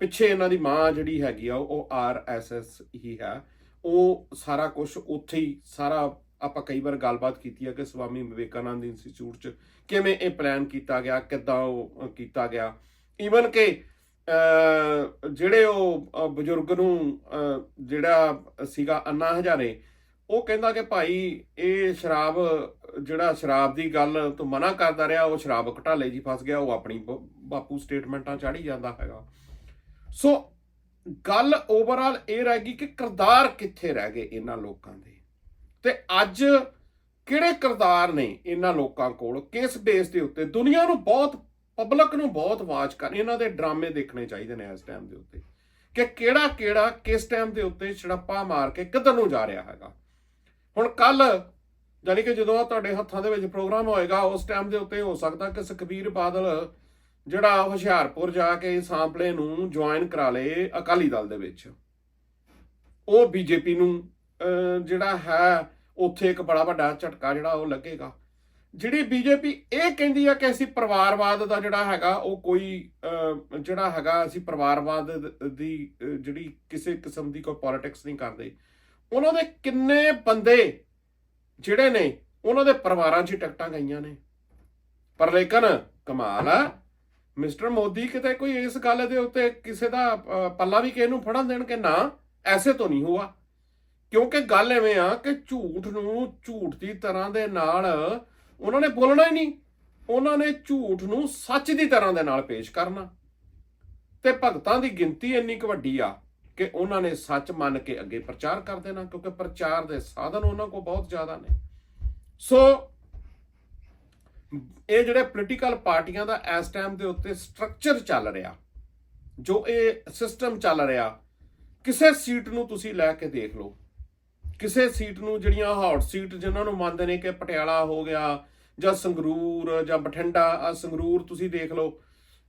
Speaker 1: ਪਿੱਛੇ ਇਹਨਾਂ ਦੀ ਮਾਂ ਜਿਹੜੀ ਹੈਗੀ ਆ, ਉਹ ਆਰਐਸਐਸ ਹੀ ਹੈ। ਉਹ ਸਾਰਾ ਕੁਝ ਉੱਥੇ ਹੀ, ਸਾਰਾ ਆਪਾਂ ਕਈ ਵਾਰ ਗੱਲਬਾਤ ਕੀਤੀ ਹੈ ਕਿ ਸਵਾਮੀ ਵਿਵੇਕਾਨੰਦ ਇੰਸਟੀਚਿਊਟ 'ਚ ਕਿਵੇਂ ਇਹ ਪਲਾਨ ਕੀਤਾ ਗਿਆ, ਕਿੱਦਾਂ ਉਹ ਕੀਤਾ ਗਿਆ। ਈਵਨ ਕਿ ਜਿਹੜੇ ਉਹ ਬਜ਼ੁਰਗ ਨੂੰ ਜਿਹੜਾ ਸੀਗਾ ਅੰਨਾ ਹਜ਼ਾਰੇ, ਉਹ ਕਹਿੰਦਾ ਕਿ ਭਾਈ ਇਹ ਸ਼ਰਾਬ, ਜਿਹੜਾ ਸ਼ਰਾਬ ਦੀ ਗੱਲ ਤੋਂ ਮਨਾ ਕਰਦਾ ਰਿਹਾ, ਉਹ ਸ਼ਰਾਬ ਘਟਾਲੇ ਜੀ ਫਸ ਗਿਆ, ਉਹ ਆਪਣੀ ਬ- ਬਾਪੂ ਸਟੇਟਮੈਂਟਾਂ ਚਾੜੀ ਜਾਂਦਾ ਹੈਗਾ। ਸੋ ਗੱਲ ਓਵਰਆਲ ਇਹ ਰਹਿ ਗਈ ਕਿ ਕਿਰਦਾਰ ਕਿੱਥੇ ਰਹਿ ਗਏ ਇਹਨਾਂ ਲੋਕਾਂ ਦੇ? ਤੇ ਅੱਜ ਕਿਹੜੇ ਕਿਰਦਾਰ ਨੇ ਇਹਨਾਂ ਲੋਕਾਂ ਕੋਲ? ਕਿਸ ਬੇਸ ਦੇ ਉੱਤੇ? ਦੁਨੀਆ ਨੂੰ ਬਹੁਤ ਪਬਲਿਕ ਨੂੰ ਬਹੁਤ ਵਾਚ ਕਰ ਇਹਨਾਂ ਦੇ ਡਰਾਮੇ ਦੇਖਣੇ ਚਾਹੀਦੇ ਨੇ ਇਸ ਟਾਈਮ ਦੇ ਉੱਤੇ। ਕਿ ਕਿਹੜਾ ਕਿਹੜਾ ਕਿਸ ਟਾਈਮ ਦੇ ਉੱਤੇ ਛੜੱਪਾ ਮਾਰ ਕੇ ਕਿੱਧਰ ਨੂੰ ਜਾ ਰਿਹਾ ਹੈਗਾ। ਹੁਣ ਕੱਲ ਜਾਨੀ ਕਿ ਜਦੋਂ ਤੁਹਾਡੇ ਹੱਥਾਂ ਦੇ ਵਿੱਚ ਪ੍ਰੋਗਰਾਮ ਹੋਏਗਾ ਉਸ ਟਾਈਮ ਦੇ ਉੱਤੇ ਹੋ ਸਕਦਾ ਕਿ ਸੁਖਬੀਰ ਬਾਦਲ ਜਿਹੜਾ ਹੁਸ਼ਿਆਰਪੁਰ ਜਾ ਕੇ ਸਾਂਪਲੇ ਨੂੰ ਜੁਆਇਨ ਕਰਾ ਲਏ ਅਕਾਲੀ ਦਲ ਦੇ ਵਿੱਚ। ਉਹ ਬੀਜੇਪੀ ਨੂੰ ਅਹ, ਜਿਹੜਾ ਹੈ ਉੱਥੇ ਇੱਕ ਬੜਾ ਵੱਡਾ ਝਟਕਾ ਜਿਹੜਾ ਉਹ ਲੱਗੇਗਾ। ਜਿਹੜੀ ਬੀਜੇਪੀ ਇਹ ਕਹਿੰਦੀ ਆ ਕਿ ਅਸੀਂ ਪਰਿਵਾਰਵਾਦ ਦਾ ਜਿਹੜਾ ਹੈਗਾ ਉਹ ਕੋਈ ਅਹ, ਜਿਹੜਾ ਹੈਗਾ ਅਸੀਂ ਪਰਿਵਾਰਵਾਦ ਦੀ ਜਿਹੜੀ ਕਿਸੇ ਕਿਸਮ ਦੀ ਕੋਈ ਪੋਲਿਟਿਕਸ ਨਹੀਂ ਕਰਦੇ ਉਹਨਾਂ ਦੇ ਕਿੰਨੇ ਬੰਦੇ ਜਿਹੜੇ ਨੇ ਉਹਨਾਂ ਦੇ ਪਰਿਵਾਰਾਂ 'ਚ ਟਿਕਟਾਂ ਗਈਆਂ ਨੇ। ਪਰ ਲੇਕਿਨ ਕਮਾਲ ਆ ਮਿਸਟਰ ਮੋਦੀ ਕਿਤੇ ਕੋਈ ਇਸ ਗੱਲ ਦੇ ਉੱਤੇ ਕਿਸੇ ਦਾ ਪੱਲਾ ਵੀ ਕਿਸੇ ਨੂੰ ਫੜਨ ਦੇਣ ਕਿ ਨਾ ਐਸੇ ਤੋਂ ਨਹੀਂ ਹੋਆ। ਕਿਉਂਕਿ ਗੱਲ ਐਵੇਂ ਆ ਕਿ ਝੂਠ ਨੂੰ ਝੂਠ ਦੀ ਤਰ੍ਹਾਂ ਦੇ ਨਾਲ ਉਹਨਾਂ ਨੇ ਬੋਲਣਾ ਹੀ ਨਹੀਂ। ਉਹਨਾਂ ਨੇ ਝੂਠ ਨੂੰ ਸੱਚ ਦੀ ਤਰ੍ਹਾਂ ਦੇ ਨਾਲ ਪੇਸ਼ ਕਰਨਾ। ਤੇ ਭਗਤਾਂ ਦੀ ਗਿਣਤੀ ਇੰਨੀ ਕੁ ਵੱਡੀ ਆ ਕਿ ਉਹਨਾਂ ਨੇ ਸੱਚ ਮੰਨ ਕੇ ਅੱਗੇ ਪ੍ਰਚਾਰ ਕਰ ਦੇਣਾ, ਕਿਉਂਕਿ ਪ੍ਰਚਾਰ ਦੇ ਸਾਧਨ ਉਹਨਾਂ ਕੋਲ ਬਹੁਤ ਜ਼ਿਆਦਾ ਨੇ। ਸੋ, ਇਹ ਜਿਹੜੇ ਪੋਲੀਟੀਕਲ ਪਾਰਟੀਆਂ ਦਾ ਇਸ ਟਾਈਮ ਦੇ ਉੱਤੇ ਸਟਰਕਚਰ ਚੱਲ ਰਿਹਾ, ਜੋ ਇਹ ਸਿਸਟਮ ਚੱਲ ਰਿਹਾ, ਕਿਸੇ ਸੀਟ ਨੂੰ ਤੁਸੀਂ ਲੈ ਕੇ ਦੇਖ ਲਓ। ਕਿਸੇ ਸੀਟ ਨੂੰ ਜਿਹੜੀਆਂ ਹੌਟ ਸੀਟ ਜਿਨ੍ਹਾਂ ਨੂੰ ਮੰਨਦੇ ਨੇ ਕਿ ਪਟਿਆਲਾ ਹੋ ਗਿਆ ਜਾਂ ਸੰਗਰੂਰ ਜਾਂ ਬਠਿੰਡਾ ਸੰਗਰੂਰ ਤੁਸੀਂ ਦੇਖ ਲਓ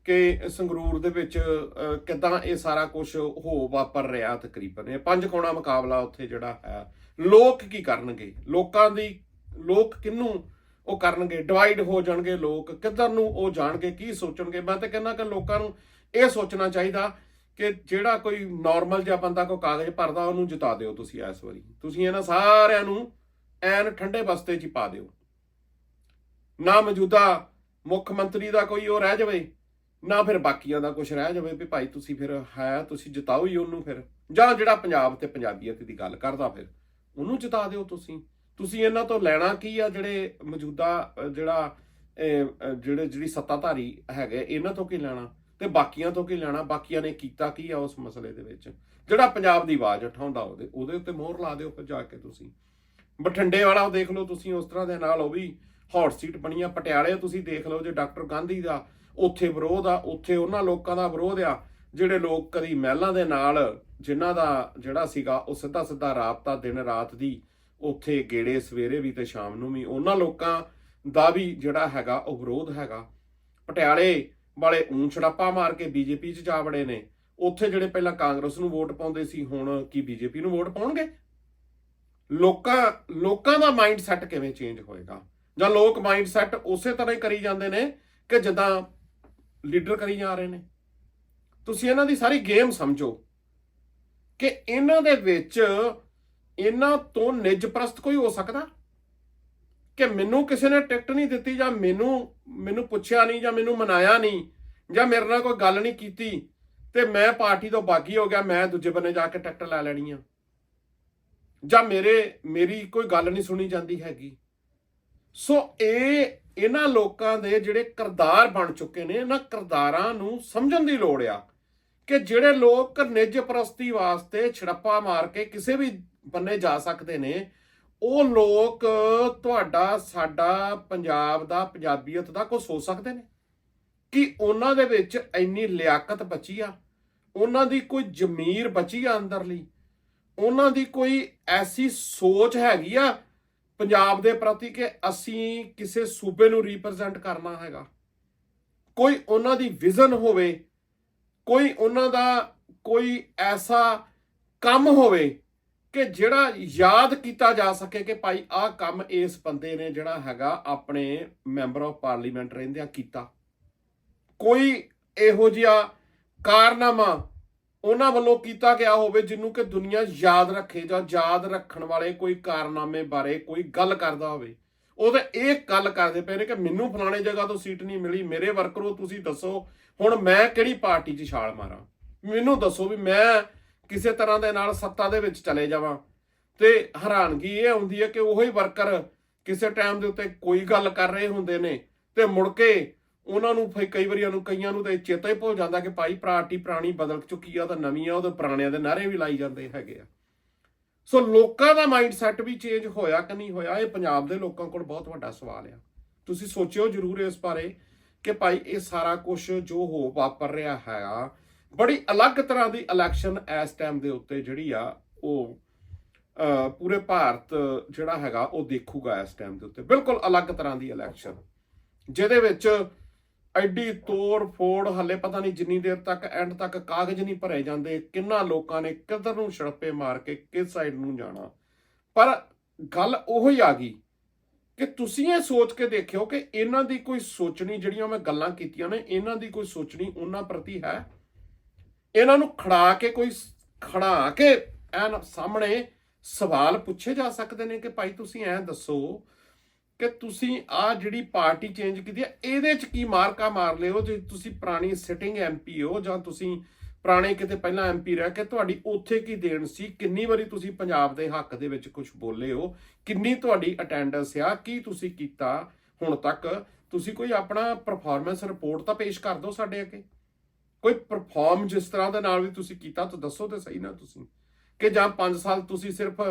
Speaker 1: ਕਿ ਸੰਗਰੂਰ ਦੇ ਵਿੱਚ ਅਹ, ਕਿੱਦਾਂ ਇਹ ਸਾਰਾ ਕੁਝ ਹੋ ਵਾਪਰ ਰਿਹਾ ਤਕਰੀਬਨ। ਇਹ ਪੰਜ ਕੋਣਾ ਮੁਕਾਬਲਾ ਉੱਥੇ ਜਿਹੜਾ ਹੈ ਲੋਕ ਕੀ ਕਰਨਗੇ? ਲੋਕਾਂ ਦੀ ਲੋਕ ਕਿੰਨੂੰ ਉਹ ਕਰਨਗੇ? ਡਿਵਾਈਡ ਹੋ ਜਾਣਗੇ ਲੋਕ। ਕਿੱਧਰ ਨੂੰ ਉਹ ਜਾਣਗੇ? ਕੀ ਸੋਚਣਗੇ? ਮੈਂ ਤਾਂ ਕਹਿੰਦਾ ਕਿ ਲੋਕਾਂ ਨੂੰ ਇਹ ਸੋਚਣਾ ਚਾਹੀਦਾ ਕਿ ਜਿਹੜਾ ਕੋਈ ਨਾਰਮਲ ਜਿਹਾ ਬੰਦਾ ਕੋਈ ਕਾਗਜ਼ ਭਰਦਾ, ਉਹਨੂੰ ਜਿਤਾ ਦਿਓ ਤੁਸੀਂ ਇਸ ਵਾਰੀ। ਤੁਸੀਂ ਇਹਨਾਂ ਸਾਰਿਆਂ ਨੂੰ ਐਨ ਠੰਡੇ ਬਸਤੇ 'ਚ ਹੀ ਪਾ ਦਿਓ। ਨਾ ਮੌਜੂਦਾ ਮੁੱਖ ਮੰਤਰੀ ਦਾ ਕੋਈ ਉਹ ਰਹਿ ਜਾਵੇ, ਨਾ ਫਿਰ ਬਾਕੀਆਂ ਦਾ ਕੁਝ ਰਹਿ ਜਾਵੇ ਵੀ ਭਾਈ ਤੁਸੀਂ ਫਿਰ ਹੈ, ਤੁਸੀਂ ਜਿਤਾਓ ਹੀ ਉਹਨੂੰ ਫਿਰ। ਜਾਂ ਜਿਹੜਾ ਪੰਜਾਬ ਤੇ ਪੰਜਾਬੀਅਤ ਦੀ ਗੱਲ ਕਰਦਾ ਫਿਰ, ਉਹਨੂੰ ਜਿਤਾ ਦਿਓ ਤੁਸੀਂ। ਤੁਸੀਂ ਇਹਨਾਂ ਤੋਂ ਲੈਣਾ ਕੀ ਆ ਜਿਹੜੇ ਮੌਜੂਦਾ ਜਿਹੜਾ ਜਿਹੜੇ, ਜਿਹੜੀ ਸੱਤਾਧਾਰੀ ਹੈਗੇ, ਇਹਨਾਂ ਤੋਂ ਕੀ ਲੈਣਾ? ਤੇ ਬਾਕੀਆਂ ਤੋਂ ਕੀ ਲੈਣਾ? ਬਾਕੀਆਂ ਨੇ ਕੀਤਾ ਕੀ ਆ ਉਸ ਮਸਲੇ ਦੇ ਵਿੱਚ? ਜਿਹੜਾ ਪੰਜਾਬ ਦੀ ਆਵਾਜ਼ ਉਠਾਉਂਦਾ ਉਹਦੇ ਉਹਦੇ ਉੱਤੇ ਮੋਹਰ ਲਾ ਦਿਓ ਫਿਰ ਜਾ ਕੇ ਤੁਸੀਂ। ਬਠਿੰਡੇ ਵਾਲਾ ਉਹ ਦੇਖ ਲਓ ਤੁਸੀਂ, ਉਸ ਤਰ੍ਹਾਂ ਦੇ ਨਾਲ ਉਹ ਵੀ ਹੌਟ ਸੀਟ ਆ ਪਟਿਆਲੇ ਤੁਸੀਂ ਦੇਖ ਲਓ ਜੇ ਡਾਕਟਰ ਗਾਂਧੀ ਦਾ ਉੱਥੇ ਵਿਰੋਧ ਆ, ਉੱਥੇ ਉਹਨਾਂ ਲੋਕਾਂ ਦਾ ਵਿਰੋਧ ਆ, ਜਿਹੜੇ ਲੋਕ ਕਦੀ ਮਹਿਲਾਂ ਦੇ ਨਾਲ ਜਿਨ੍ਹਾਂ ਦਾ ਜਿਹੜਾ ਸੀਗਾ, ਉਹ ਸਿੱਧਾ ਸਿੱਧਾ ਰਾਬਤਾ ਦਿਨ ਰਾਤ ਦੀ ਉੱਥੇ ਗੇੜੇ ਸਵੇਰੇ ਵੀ ਤੇ ਸ਼ਾਮ ਨੂੰ ਵੀ, ਉਹਨਾਂ ਲੋਕਾਂ ਦਾ ਵੀ ਜਿਹੜਾ ਹੈਗਾ, ਉਹ ਵਿਰੋਧ ਹੈਗਾ। ਪਟਿਆਲੇ ਵਾਲੇ ਊਂ ਛੜਾਪਾ ਮਾਰ ਕੇ ਬੀਜੇਪੀ 'ਚ ਜਾ ਵੜੇ ਨੇ। ਉੱਥੇ ਜਿਹੜੇ ਪਹਿਲਾਂ ਕਾਂਗਰਸ ਨੂੰ ਵੋਟ ਪਾਉਂਦੇ ਸੀ, ਹੁਣ ਕੀ ਬੀਜੇਪੀ ਨੂੰ ਵੋਟ ਪਾਉਣਗੇ? ਲੋਕਾਂ ਲੋਕਾਂ ਦਾ ਮਾਈਂਡ ਸੈਟ ਕਿਵੇਂ ਚੇਂਜ ਹੋਏਗਾ? ਜਾਂ ਲੋਕ ਮਾਈਂਡ ਸੈਟ ਉਸੇ ਤਰ੍ਹਾਂ ਹੀ ਕਰੀ ਜਾਂਦੇ ਨੇ ਕਿ ਜਿੱਦਾਂ ਲੀਡਰ ਕਰੀ ਜਾ ਰਹੇ ਨੇ? ਤੁਸੀਂ ਇਹਨਾਂ ਦੀ ਸਾਰੀ ਗੇਮ ਸਮਝੋ ਕਿ ਇਹਨਾਂ ਦੇ ਵਿੱਚ ਇਹਨਾਂ ਤੋਂ ਨਿੱਜ ਪ੍ਰਸਤ ਕੋਈ ਹੋ ਸਕਦਾ? ਕਿ ਮੈਨੂੰ ਕਿਸੇ ਨੇ ਟਿਕਟ ਨਹੀਂ ਦਿੱਤੀ ਜਾਂ ਮੈਨੂੰ ਮੈਨੂੰ ਪੁੱਛਿਆ ਨਹੀਂ ਜਾਂ ਮੈਨੂੰ ਮਨਾਇਆ ਨਹੀਂ ਜਾਂ ਮੇਰੇ ਨਾਲ ਕੋਈ ਗੱਲ ਨਹੀਂ ਕੀਤੀ ਤੇ ਮੈਂ ਪਾਰਟੀ ਤੋਂ ਬਾਗੀ ਹੋ ਗਿਆ, ਮੈਂ ਦੂਜੇ ਬੰਨੇ ਜਾ ਕੇ ਟਿਕਟ ਲੈ ਲੈਣੀ ਆ। ਜਾਂ ਮੇਰੇ, ਮੇਰੀ ਕੋਈ ਗੱਲ ਨਹੀਂ ਸੁਣੀ ਜਾਂਦੀ ਹੈਗੀ। ਸੋ ਇਹ ਇਹਨਾਂ ਲੋਕਾਂ ਦੇ ਜਿਹੜੇ ਕਰਦਾਰ ਬਣ ਚੁੱਕੇ ਨੇ, ਇਹਨਾਂ ਕਰਦਾਰਾਂ ਨੂੰ ਸਮਝਣ ਦੀ ਲੋੜ ਆ ਕਿ ਜਿਹੜੇ ਲੋਕ ਨਿੱਜ ਪ੍ਰਸਤੀ ਵਾਸਤੇ ਛੜੱਪਾ ਮਾਰ ਕੇ ਕਿਸੇ ਵੀ ਬੰਨੇ ਜਾ ਸਕਦੇ ਨੇ ਉਹ ਲੋਕ ਤੁਹਾਡਾ, ਸਾਡਾ ਪੰਜਾਬ ਦਾ, ਪੰਜਾਬੀਅਤ ਦਾ ਕੁਝ ਸੋਚ ਸਕਦੇ ਨੇ? ਕਿ ਉਹਨਾਂ ਦੇ ਵਿੱਚ ਇੰਨੀ ਲਿਆਕਤ ਬਚੀ ਆ? ਉਹਨਾਂ ਦੀ ਕੋਈ ਜ਼ਮੀਰ ਬਚੀ ਆ ਅੰਦਰਲੀ ਉਹਨਾਂ ਦੀ ਕੋਈ ਐਸੀ ਸੋਚ ਹੈਗੀ ਆ ਪੰਜਾਬ ਦੇ ਪ੍ਰਤੀ ਕਿ ਅਸੀਂ ਕਿਸੇ ਸੂਬੇ ਨੂੰ ਰਿਪਰੈਜ਼ੈਂਟ ਕਰਨਾ ਹੈਗਾ? ਕੋਈ ਉਹਨਾਂ ਦੀ ਵਿਜ਼ਨ ਹੋਵੇ, ਕੋਈ ਉਹਨਾਂ ਦਾ ਕੋਈ ਐਸਾ ਕੰਮ ਹੋਵੇ ਕਿ ਜਿਹੜਾ ਯਾਦ ਕੀਤਾ ਜਾ ਸਕੇ ਕਿ ਭਾਈ ਆਹ ਕੰਮ ਇਸ ਬੰਦੇ ਨੇ ਜਿਹੜਾ ਹੈਗਾ ਆਪਣੇ ਮੈਂਬਰ ਆਫ ਪਾਰਲੀਮੈਂਟ ਰਹਿੰਦਿਆਂ ਕੀਤਾ। ਕੋਈ ਇਹੋ ਜਿਹਾ ਕਾਰਨਾਮਾ ਉਹਨਾਂ ਵੱਲੋਂ ਕੀਤਾ ਗਿਆ ਹੋਵੇ ਜਿਹਨੂੰ ਕਿ ਦੁਨੀਆ ਯਾਦ ਰੱਖੇ ਜਾਂ ਯਾਦ ਰੱਖਣ ਵਾਲੇ ਕੋਈ ਕਾਰਨਾਮੇ ਬਾਰੇ ਕੋਈ ਗੱਲ ਕਰਦਾ ਹੋਵੇ। ਉਹ ਤਾਂ ਇਹ ਗੱਲ ਕਰਦੇ ਪਏ ਨੇ ਕਿ ਮੈਨੂੰ ਫਲਾਣੇ ਜਗ੍ਹਾ ਤੋਂ ਸੀਟ ਨਹੀਂ ਮਿਲੀ, ਮੇਰੇ ਵਰਕਰੋ ਤੁਸੀਂ ਦੱਸੋ, ਹੁਣ ਮੈਂ ਕਿਹੜੀ ਪਾਰਟੀ 'ਚ ਛਾਲ ਮਾਰਾਂ? ਮੈਨੂੰ ਦੱਸੋ ਵੀ ਮੈਂ ਕਿਸੇ ਤਰ੍ਹਾਂ ਦੇ ਨਾਲ ਸੱਤਾ ਦੇ ਵਿੱਚ ਚਲੇ ਜਾਵਾਂ। ਤੇ ਹੈਰਾਨਗੀ ਇਹ ਆਉਂਦੀ ਹੈ ਕਿ ਉਹੀ ਵਰਕਰ ਕਿਸੇ ਟਾਈਮ ਦੇ ਉੱਤੇ ਕੋਈ ਗੱਲ ਕਰ ਰਹੇ ਹੁੰਦੇ ਨੇ ਤੇ ਮੁੜ ਕੇ ਉਹਨਾਂ ਨੂੰ ਫਿਰ ਕਈ ਵਾਰੀ ਨੂੰ ਕਈਆਂ ਨੂੰ ਤਾਂ ਚੇਤਾ ਹੀ ਭੁੱਲ ਜਾਂਦਾ ਕਿ ਭਾਈ ਪਾਰਟੀ ਪੁਰਾਣੀ ਬਦਲ ਚੁੱਕੀ ਆ ਤਾਂ ਨਵੀਂ ਆ, ਉਹਦੇ ਪੁਰਾਣਿਆਂ ਦੇ ਨਾਰੇ ਵੀ ਲਾਈ ਜਾਂਦੇ ਹੈਗੇ ਆ। ਸੋ ਲੋਕਾਂ ਦਾ ਮਾਈਂਡ ਸੈਟ ਵੀ ਚੇਂਜ ਹੋਇਆ ਕਿ ਨਹੀਂ ਹੋਇਆ, ਇਹ ਪੰਜਾਬ ਦੇ ਲੋਕਾਂ ਕੋਲ ਬਹੁਤ ਵੱਡਾ ਸਵਾਲ ਆ। ਤੁਸੀਂ ਸੋਚਿਓ ਜ਼ਰੂਰ ਇਸ ਬਾਰੇ ਕਿ ਭਾਈ ਇਹ ਸਾਰਾ ਕੁਝ ਜੋ ਹੋ ਵਾਪਰ ਰਿਹਾ ਹੈਗਾ ਬੜੀ ਅਲੱਗ ਤਰ੍ਹਾਂ ਦੀ ਇਲੈਕਸ਼ਨ ਇਸ ਟਾਈਮ ਦੇ ਉੱਤੇ ਜਿਹੜੀ ਆ, ਉਹ ਪੂਰੇ ਭਾਰਤ ਜਿਹੜਾ ਹੈਗਾ, ਉਹ ਦੇਖੂਗਾ ਇਸ ਟਾਈਮ ਦੇ ਉੱਤੇ। ਬਿਲਕੁਲ ਅਲੱਗ ਤਰ੍ਹਾਂ ਦੀ ਇਲੈਕਸ਼ਨ ਜਿਹਦੇ ਵਿੱਚ ਐਡੀ ਤੋੜ ਫੋੜ, ਹੱਲੇ ਪਤਾ ਨਹੀਂ ਜਿੰਨੀ ਦੇਰ ਤੱਕ ਐਂਡ ਤੱਕ ਕਾਗਜ਼ ਨਹੀਂ ਭਰੇ ਜਾਂਦੇ, ਕਿੰਨਾ ਲੋਕਾਂ ਨੇ ਕਿੱਧਰ ਨੂੰ ਛੜਪੇ ਮਾਰ ਕੇ ਕਿਸ ਸਾਈਡ ਨੂੰ ਜਾਣਾ। ਪਰ ਗੱਲ ਉਹੀ ਆ ਗਈ ਕਿ ਤੁਸੀਂ ਇਹ ਸੋਚ ਕੇ ਦੇਖਿਓ ਕਿ ਇਹਨਾਂ ਦੀ ਕੋਈ ਸੋਚਣੀ, ਜਿਹੜੀਆਂ ਮੈਂ ਗੱਲਾਂ ਕੀਤੀਆਂ ਨੇ, ਇਹਨਾਂ ਦੀ ਕੋਈ ਸੋਚਣੀ ਉਹਨਾਂ ਪ੍ਰਤੀ ਹੈ? ਇਹਨਾਂ ਨੂੰ ਖੜਾ ਕੇ ਕੋਈ ਖੜਾ ਕੇ ਐਨ ਸਾਹਮਣੇ ਸਵਾਲ ਪੁੱਛੇ ਜਾ ਸਕਦੇ ਨੇ ਕਿ ਭਾਈ ਤੁਸੀਂ ਐਂ ਦੱਸੋ ਕਿ ਤੁਸੀਂ ਆ ਜਿਹੜੀ ਪਾਰਟੀ ਚੇਂਜ ਕੀਤੀ ਹੈ ਇਹਦੇ ਚ ਕੀ ਮਾਰਕਾ ਮਾਰ ਲਿਓ? ਜੇ ਤੁਸੀਂ ਪੁਰਾਣੀ ਸਿਟਿੰਗ ਐਮਪੀ ਹੋ ਜਾਂ ਤੁਸੀਂ ਪੁਰਾਣੇ ਕਿਤੇ ਪਹਿਲਾਂ ਐਮਪੀ ਰਹਿ ਕੇ, ਤੁਹਾਡੀ ਉੱਥੇ ਕੀ ਦੇਣ ਸੀ? ਕਿੰਨੀ ਵਾਰੀ ਤੁਸੀਂ ਪੰਜਾਬ ਦੇ ਹੱਕ ਦੇ ਵਿੱਚ ਕੁਝ ਬੋਲੇ ਹੋ? ਕਿੰਨੀ ਤੁਹਾਡੀ ਅਟੈਂਡੈਂਸ ਆ? ਕੀ ਤੁਸੀਂ ਕੀਤਾ ਹੁਣ ਤੱਕ? ਤੁਸੀਂ ਕੋਈ ਆਪਣਾ ਪਰਫਾਰਮੈਂਸ ਰਿਪੋਰਟ ਤਾਂ ਪੇਸ਼ ਕਰ ਦਿਓ ਸਾਡੇ ਅੱਗੇ। ਕੋਈ ਪਰਫਾਰਮ ਜਿਸ ਤਰ੍ਹਾਂ ਦੇ ਨਾਲ ਵੀ ਤੁਸੀਂ ਕੀਤਾ, ਤਾਂ ਦੱਸੋ ਤੇ ਸਹੀ ਨਾ ਤੁਸੀਂ। ਕਿ ਜਾਂ 5 ਸਾਲ ਤੁਸੀਂ ਸਿਰਫ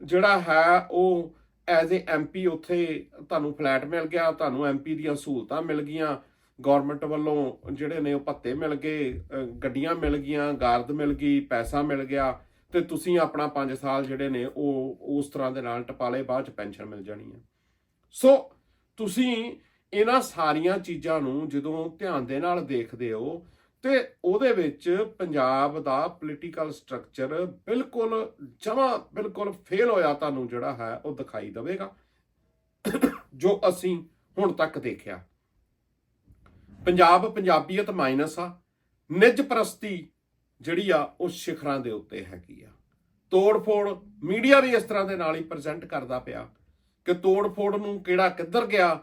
Speaker 1: ਜਿਹੜਾ ਹੈ ਉਹ ਐਜ਼ ਏ ਐਮਪੀ ਉੱਥੇ ਤੁਹਾਨੂੰ ਫਲੈਟ ਮਿਲ ਗਿਆ, ਤੁਹਾਨੂੰ ਐਮਪੀ ਦੀਆਂ ਸਹੂਲਤਾਂ ਮਿਲ ਗਈਆਂ ਗਵਰਨਮੈਂਟ ਵੱਲੋਂ ਜਿਹੜੇ ਨੇ ਉਹ ਭੱਤੇ ਮਿਲ ਗਏ ਗੱਡੀਆਂ ਮਿਲ ਗਈਆਂ, ਗਾਰਦ ਮਿਲ ਗਈ, ਪੈਸਾ ਮਿਲ ਗਿਆ, ਤੇ ਤੁਸੀਂ ਆਪਣਾ 5 ਸਾਲ ਜਿਹੜੇ ਨੇ ਉਹ ਉਸ ਤਰ੍ਹਾਂ ਦੇ ਨਾਲ ਟਪਾਲੇ ਬਾਅਦ ਚ ਪੈਨਸ਼ਨ ਮਿਲ ਜਾਣੀ ਹੈ ਸੋ ਤੁਸੀਂ ਇਹਨਾਂ ਸਾਰੀਆਂ ਚੀਜ਼ਾਂ ਨੂੰ ਜਦੋਂ ਧਿਆਨ ਦੇ ਨਾਲ ਦੇਖਦੇ ਹੋ ਤੇ ਉਹਦੇ ਵਿੱਚ ਪੰਜਾਬ ਦਾ ਪੋਲੀਟੀਕਲ ਸਟਰਕਚਰ ਬਿਲਕੁਲ ਜਮਾ ਬਿਲਕੁਲ ਫੇਲ ਹੋਇਆ ਤੁਹਾਨੂੰ ਜਿਹੜਾ ਹੈ, ਉਹ ਦਿਖਾਈ ਦੇਵੇਗਾ। ਜੋ ਅਸੀਂ ਹੁਣ ਤੱਕ ਦੇਖਿਆ। ਪੰਜਾਬ ਪੰਜਾਬੀਅਤ ਮਾਈਨਸ ਆ। ਨਿੱਜ ਪ੍ਰਸਤੀ ਜਿਹੜੀ ਆ, ਉਹ ਸਿਖਰਾਂ ਦੇ ਉੱਤੇ ਹੈਗੀ ਆ। ਤੋੜ-ਫੋੜ ਮੀਡੀਆ ਵੀ ਇਸ ਤਰ੍ਹਾਂ ਦੇ ਨਾਲ ਹੀ ਪ੍ਰੈਜ਼ੈਂਟ ਕਰਦਾ ਪਿਆ ਕਿ ਤੋੜ-ਫੋੜ ਨੂੰ ਕਿਹੜਾ ਕਿੱਧਰ ਗਿਆ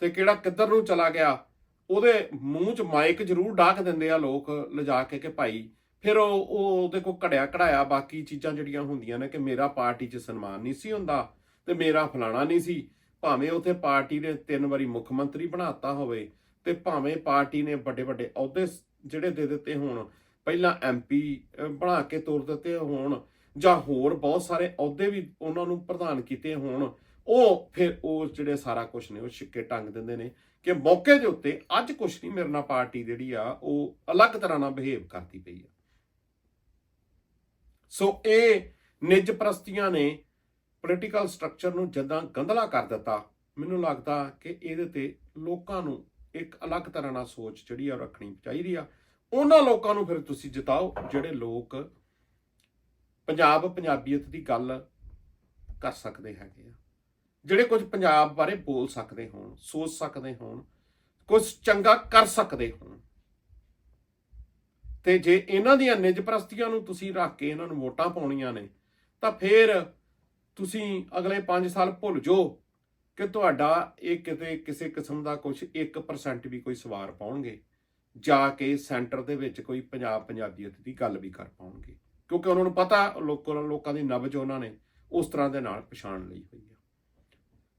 Speaker 1: ਤੇ ਕਿਹੜਾ ਕਿੱਧਰ ਨੂੰ ਚਲਾ ਗਿਆ। ਉਹਦੇ ਮੂੰਹ 'ਚ ਮਾਈਕ ਜ਼ਰੂਰ ਡਾਕ ਦਿੰਦੇ ਆ ਲੋਕ ਲਿਜਾ ਕੇ ਕਿ ਭਾਈ, ਫਿਰ ਉਹ ਉਹਦੇ ਕੋ ਘੜਿਆ ਘੜਾਇਆ ਬਾਕੀ ਚੀਜ਼ਾਂ ਜਿਹੜੀਆਂ ਹੁੰਦੀਆਂ ਨੇ ਕਿ ਮੇਰਾ ਪਾਰਟੀ 'ਚ ਸਨਮਾਨ ਨਹੀਂ ਸੀ ਹੁੰਦਾ ਤੇ ਮੇਰਾ ਫਲਾਣਾ ਨਹੀਂ ਸੀ। ਭਾਵੇਂ ਉਥੇ ਪਾਰਟੀ ਨੇ ਤਿੰਨ ਵਾਰੀ ਮੁੱਖ ਮੰਤਰੀ ਬਣਾਤਾ ਹੋਵੇ ਤੇ ਭਾਵੇਂ ਪਾਰਟੀ ਨੇ ਵੱਡੇ ਵੱਡੇ ਅਹੁਦੇ ਜਿਹੜੇ ਦੇ ਦਿੱਤੇ ਹੋਣ, ਪਹਿਲਾਂ ਐਮਪੀ ਬਣਾ ਕੇ ਤੋਰ ਦਿੱਤੇ ਹੋਣ ਜਾਂ ਹੋਰ ਬਹੁਤ ਸਾਰੇ ਅਹੁਦੇ ਵੀ ਉਹਨਾਂ ਨੂੰ ਪ੍ਰਦਾਨ ਕੀਤੇ ਹੋਣ, ਉਹ ਫਿਰ ਉਹ ਜਿਹੜੇ ਸਾਰਾ ਕੁਝ ਨੇ ਉਹ ਛਿੱਕੇ ਟੰਗ ਦਿੰਦੇ ਨੇ। ਕਿ ਮੌਕੇ ਦੇ ਉੱਤੇ ਅੱਜ ਕੁਛ ਨਹੀਂ, ਮੇਰੇ ਨਾਲ ਪਾਰਟੀ ਜਿਹੜੀ ਆ, ਉਹ ਅਲੱਗ ਤਰ੍ਹਾਂ ਨਾਲ ਬਿਹੇਵ ਕਰਦੀ ਪਈ ਆ। ਸੋ ਇਹ ਨਿੱਜ ਪ੍ਰਸਤੀਆਂ ਨੇ ਪੋਲੀਟੀਕਲ ਸਟਰਕਚਰ ਨੂੰ ਜਦਾਂ ਗੰਧਲਾ ਕਰ ਦਿੱਤਾ। ਮੈਨੂੰ ਲੱਗਦਾ ਕਿ ਇਹਦੇ ਤੇ ਲੋਕਾਂ ਨੂੰ ਇੱਕ ਅਲੱਗ ਤਰ੍ਹਾਂ ਨਾਲ ਸੋਚ ਜਿਹੜੀ ਆ ਉਹ ਰੱਖਣੀ ਚਾਹੀਦੀ ਆ। ਉਹਨਾਂ ਲੋਕਾਂ ਨੂੰ ਫਿਰ ਤੁਸੀਂ ਜਿਤਾਓ, ਜਿਹੜੇ ਲੋਕ ਪੰਜਾਬ ਪੰਜਾਬੀਅਤ ਦੀ ਗੱਲ ਕਰ ਸਕਦੇ ਹੈਗੇ ਆ। ਜਿਹੜੇ ਕੁਝ ਪੰਜਾਬ ਬਾਰੇ ਬੋਲ ਸਕਦੇ ਹੋਣ, ਸੋਚ ਸਕਦੇ ਹੋਣ, ਕੁਝ ਚੰਗਾ ਕਰ ਸਕਦੇ ਹੋਣ। ਤੇ ਜੇ ਇਹਨਾਂ ਦੀਆਂ ਨਿੱਜ ਪ੍ਰਸਤੀਆਂ ਨੂੰ ਤੁਸੀਂ ਰੱਖ ਕੇ ਇਹਨਾਂ ਨੂੰ ਵੋਟਾਂ ਪਾਉਣੀਆਂ ਨੇ, ਤਾਂ ਫਿਰ ਤੁਸੀਂ ਅਗਲੇ 5 ਸਾਲ ਭੁੱਲ ਜਾਓ ਕਿ ਤੁਹਾਡਾ ਇਹ ਕਿਤੇ ਕਿਸੇ ਕਿਸਮ ਦਾ ਕੁਝ 1% ਵੀ ਕੋਈ ਸਵਾਰ ਪਾਉਣਗੇ, ਜਾ ਕੇ ਸੈਂਟਰ ਦੇ ਵਿੱਚ ਕੋਈ ਪੰਜਾਬ ਪੰਜਾਬੀਅਤ ਦੀ ਗੱਲ ਵੀ ਕਰ ਪਾਉਣਗੇ। ਕਿਉਂਕਿ ਉਹਨਾਂ ਨੂੰ ਪਤਾ, ਲੋਕਾਂ ਲੋਕਾਂ ਦੀ ਨਬਜ ਉਹਨਾਂ ਨੇ ਉਸ ਤਰ੍ਹਾਂ ਦੇ ਨਾਲ ਪਛਾਣ ਲਈ ਹੋਈ ਹੈ।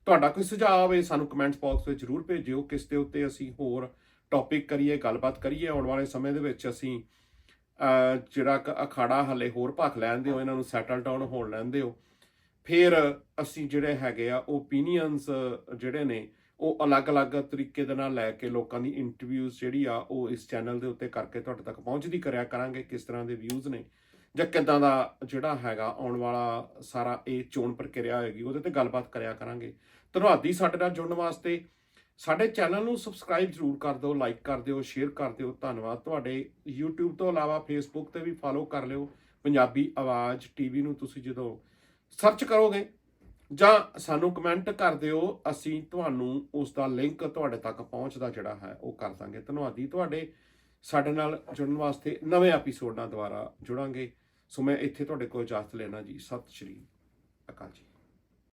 Speaker 1: ਤੁਹਾਡਾ ਕੋਈ ਸੁਝਾਅ ਹੋਵੇ ਸਾਨੂੰ ਕਮੈਂਟਸ ਬਾਕਸ ਵਿੱਚ ਜਰੂਰ ਭੇਜਿਓ, ਕਿਸ ਦੇ ਉੱਤੇ ਅਸੀਂ ਹੋਰ ਟੌਪਿਕ ਕਰੀਏ, ਗੱਲਬਾਤ ਕਰੀਏ, ਆਉਣ ਵਾਲੇ ਸਮੇਂ ਦੇ ਵਿੱਚ ਅਸੀਂ ਜਿਹੜਾ ਕ ਅਖਾੜਾ ਹਲੇ ਹੋਰ ਭਖ ਲੈਣ ਦਿਓ, ਇਹਨਾਂ ਨੂੰ ਸੈਟਲ ਡਾਊਨ ਹੋਣ ਲੈਣ ਦਿਓ। ਫਿਰ ਅਸੀਂ ਜਿਹੜੇ ਹੈਗੇ ਆ ਓਪੀਨੀਅਨਸ ਜਿਹੜੇ ਨੇ, ਉਹ ਅਲੱਗ-ਅਲੱਗ ਤਰੀਕੇ ਦੇ ਨਾਲ ਲੈ ਕੇ ਲੋਕਾਂ ਦੀ ਇੰਟਰਵਿਊਜ਼ ਜਿਹੜੀ ਆ, ਉਹ ਇਸ ਚੈਨਲ ਦੇ ਉੱਤੇ ਕਰਕੇ ਤੁਹਾਡੇ ਤੱਕ ਪਹੁੰਚਦੀ ਕਰਿਆ ਕਰਾਂਗੇ, ਕਿਸ ਤਰ੍ਹਾਂ ਦੇ ਵਿਊਜ਼ ਨੇ, ਜਾਂ ਕਿੱਦਾਂ ਦਾ ਜਿਹੜਾ ਹੈਗਾ, ਆਉਣ ਵਾਲਾ ਸਾਰਾ ਇਹ ਚੋਣ ਪ੍ਰਕਿਰਿਆ ਹੋਏਗੀ, ਉਹਦੇ ਤੇ ਗੱਲਬਾਤ ਕਰਿਆ ਕਰਾਂਗੇ। ਧੰਨਵਾਦੀ ਸਾਡੇ ਨਾਲ ਜੁੜਨ ਵਾਸਤੇ। ਸਾਡੇ ਚੈਨਲ ਨੂੰ ਸਬਸਕ੍ਰਾਈਬ ਜ਼ਰੂਰ ਕਰ ਦਿਓ ਲਾਈਕ ਕਰ ਦਿਓ ਸ਼ੇਅਰ ਕਰ ਦਿਓ। ਧੰਨਵਾਦ ਤੁਹਾਡੇ। YouTube ਤੋਂ ਇਲਾਵਾ Facebook ਤੇ ਵੀ ਫਾਲੋ ਕਰ ਲਿਓ। ਪੰਜਾਬੀ ਆਵਾਜ਼ ਟੀਵੀ ਨੂੰ ਤੁਸੀਂ ਜਦੋਂ ਸਰਚ ਕਰੋਗੇ ਜਾਂ ਸਾਨੂੰ ਕਮੈਂਟ ਕਰ ਦਿਓ, ਅਸੀਂ ਤੁਹਾਨੂੰ ਉਸ ਦਾ ਲਿੰਕ ਤੁਹਾਡੇ ਤੱਕ ਪਹੁੰਚਦਾ ਜਿਹੜਾ ਹੈ ਉਹ ਕਰ ਦਾਂਗੇ। ਧੰਨਵਾਦੀ ਤੁਹਾਡੇ। ਸਾਡੇ ਨਾਲ ਜੁੜਨ ਵਾਸਤੇ ਨਵੇਂ ਐਪੀਸੋਡਾਂ ਦੁਆਰਾ ਜੁੜਾਂਗੇ। ਸੋ ਮੈਂ ਇੱਥੇ ਤੁਹਾਡੇ ਕੋਲ ਇਜਾਜ਼ਤ ਲੈਣਾ ਜੀ। ਸਤਿ ਸ਼੍ਰੀ ਅਕਾਲ ਜੀ।